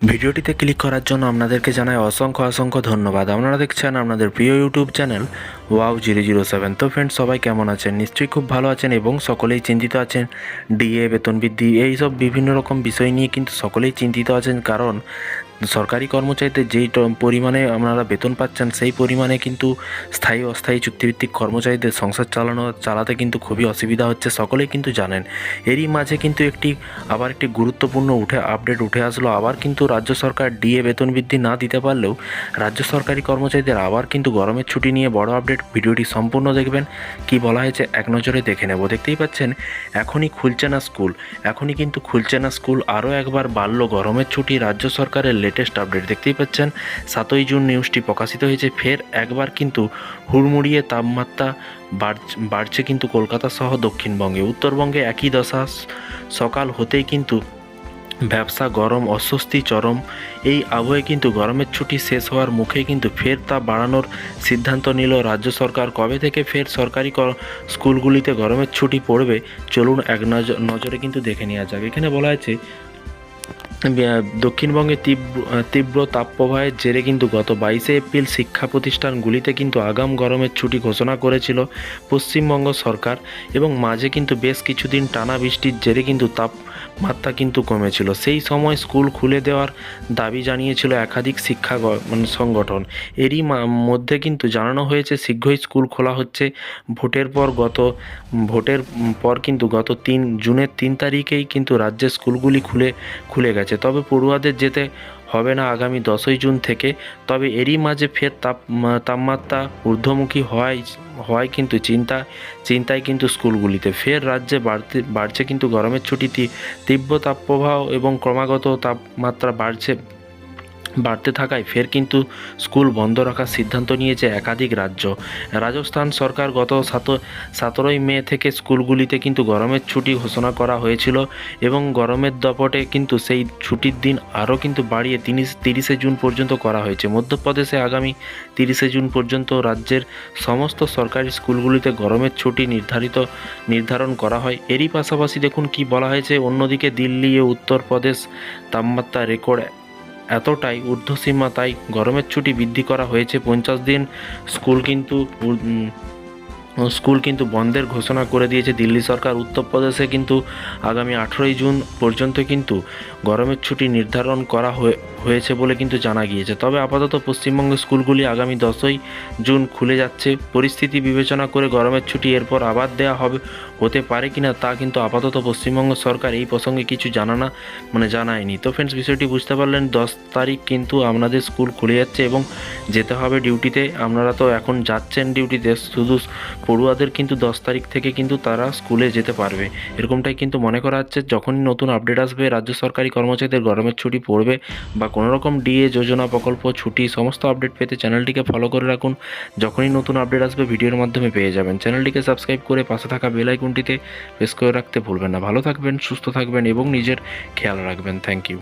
ভিডিওটিতে ক্লিক করার জন্য আপনাদেরকে জানাই অসংখ্য অসংখ্য ধন্যবাদ। আপনারা দেখছেন আপনাদের প্রিয় YouTube channel wow zero zero seven তো ফ্রেন্ডস সবাই কেমন আছেন? নিশ্চয়ই খুব ভালো আছেন এবং সকলেই চিন্তিত আছেন। ডিএ বেতন বৃদ্ধি এইসব বিভিন্ন রকম বিষয় নিয়ে কিন্তু সকলেই চিন্তিত আছেন। কারণ সরকারি কর্মচারীদের যেই পরিমাণে আপনারা বেতন পাচ্ছেন, সেই পরিমাণে কিন্তু স্থায়ী অস্থায়ী চুক্তিভিত্তিক কর্মচারীদের সংসার চালানো, চালাতে কিন্তু খুবই অসুবিধা হচ্ছে সকলেই কিন্তু জানেন। এরই মাঝে কিন্তু একটি, আবার একটি গুরুত্বপূর্ণ উঠে, আপডেট উঠে আসলো, আবার কিন্তু রাজ্য সরকার ডিএ বেতন বৃদ্ধি না দিতে পারলেও রাজ্য সরকারি কর্মচারীদের আবার কিন্তু গরমের ছুটি নিয়ে বড় আপডেট, ভিডিওটি সম্পূর্ণ দেখবেন। কি বলা হয়েছে এক নজরে দেখে নেব। দেখতেই পাচ্ছেন, এখনই খুলছে না স্কুল, এখনই কিন্তু খুলছে না স্কুল, আরও একবার বাড়লো গরমের ছুটি, রাজ্য সরকারের লেটেস্ট আপডেট দেখতেই পাচ্ছেন। সাতই জুন নিউজটি প্রকাশিত হয়েছে ফের একবার কিন্তু হুড়মুড়িয়ে তাপমাত্রা বাড়ছে কিন্তু কলকাতা সহ দক্ষিণবঙ্গে। উত্তরবঙ্গে একই দশা সকাল হতেই কিন্তু ব্যবসা গরম অস্বস্তি চরম। এই আবহে কিন্তু গরমের ছুটি শেষ হওয়ার মুখে কিন্তু ফের তা বাড়ানোর সিদ্ধান্ত নিল রাজ্য সরকার। কবে থেকে ফের সরকারি স্কুলগুলিতে গরমের ছুটি পড়বে চলুন এক নজ- নজরে কিন্তু দেখে নেওয়া যাক। এখানে বলা আহ, দক্ষিণবঙ্গে তীব্র তীব্র তাপপ্রবাহের জেরে কিন্তু গত বাইশে এপ্রিল শিক্ষা প্রতিষ্ঠানগুলিতে কিন্তু আগাম গরমের ছুটি ঘোষণা করেছিল পশ্চিমবঙ্গ সরকার এবং মাঝে কিন্তু বেশ কিছুদিন টানা বৃষ্টির জেরে কিন্তু তাপমাত্রা কিন্তু কমেছিল। সেই সময় স্কুল খুলে দেওয়ার দাবি জানিয়েছিল একাধিক শিক্ষা মানে সংগঠন। এরই মধ্যে কিন্তু জানানো হয়েছে, শীঘ্রই স্কুল খোলা হচ্ছে। ভোটের পর গত, ভোটের পর কিন্তু গত তিন, জুনের তিন তারিখেই কিন্তু রাজ্যের স্কুলগুলি খুলে খুলে গেছে। তবে পড়ুয়াদের যেতে হবে না আগামী দশই জুন থেকে। তবে এরই মাঝে ফের তাপ তাপমাত্রা ঊর্ধ্বমুখী হওয়ায় হওয়ায় কিন্তু চিন্তা চিন্তায় কিন্তু স্কুলগুলিতে। ফের রাজ্যে বাড়তে বাড়ছে কিন্তু গরমের ছুটিতে তীব্র তাপপ্রবাহ এবং ক্রমাগত তাপমাত্রা বাড়ছে। বাড়তে থাকায় ফের কিন্তু স্কুল বন্ধ রাখার সিদ্ধান্ত নিয়েছে একাধিক রাজ্য। রাজস্থান সরকার গত সাত সতেরোই মে থেকে স্কুলগুলিতে কিন্তু গরমের ছুটি ঘোষণা করা হয়েছিল এবং গরমের দপটে কিন্তু সেই ছুটির দিন আরও কিন্তু বাড়িয়ে তিরিশ তিরিশে জুন পর্যন্ত করা হয়েছে। মধ্যপ্রদেশে আগামী তিরিশে জুন পর্যন্ত রাজ্যের সমস্ত সরকারি স্কুলগুলিতে গরমের ছুটি নির্ধারিত নির্ধারণ করা হয়। এরই পাশাপাশি দেখুন কি বলা হয়েছে। অন্যদিকে দিল্লি ও উত্তরপ্রদেশ তাপমাত্রা রেকর্ড এতটাই ঊর্ধ্বসীমা, তাই গরমের ছুটি বৃদ্ধি করা হয়েছে পঞ্চাশ দিন। স্কুল কিন্তু স্কুল কিন্তু বন্ধের ঘোষণা করে দিয়েছে দিল্লি সরকার। উত্তরপ্রদেশে কিন্তু আগামী আঠেরোই জুন পর্যন্ত কিন্তু গরমের ছুটি নির্ধারণ করা হয়ে- হয়েছে বলে কিন্তু জানা গিয়েছে। তবে আপাতত পশ্চিমবঙ্গের স্কুলগুলি আগামী দশই জুন খুলে যাচ্ছে। পরিস্থিতি বিবেচনা করে গরমের ছুটি এরপর আবার দেওয়া হবে, হতে পারে কিনা তা কিন্তু আপাতত পশ্চিমবঙ্গ সরকার এই প্রসঙ্গে কিছু জানা না মানে জানায়নি। তো ফ্রেন্ডস বিষয়টি বুঝতে পারলেন, দশ তারিখ কিন্তু আপনাদের স্কুল খুলে যাচ্ছে এবং যেতে হবে ডিউটিতে। আপনারা তো এখন যাচ্ছেন ডিউটিতে, শুধু পড়ুয়াদের কিন্তু দশ তারিখ থেকে কিন্তু তারা স্কুলে যেতে পারবে। এরকমটাই কিন্তু মনে করা হচ্ছে। যখনই নতুন আপডেট আসবে, রাজ্য সরকারি কর্মচারীদের গরমের ছুটি পড়বে বা কোনো রকম ডিএ, যোজনা, প্রকল্প, ছুটি, সমস্ত আপডেট পেতে চ্যানেলটিকে ফলো করে রাখুন। যখনই নতুন আপডেট আসবে, ভিডিওর মাধ্যমে পেয়ে যাবেন। চ্যানেলটিকে সাবস্ক্রাইব করে পাশে থাকা বেল আইকনটিতে প্রেস করে রাখতে ভুলবেন না। ভালো থাকবেন, সুস্থ থাকবেন এবং নিজের খেয়াল রাখবেন। Thank you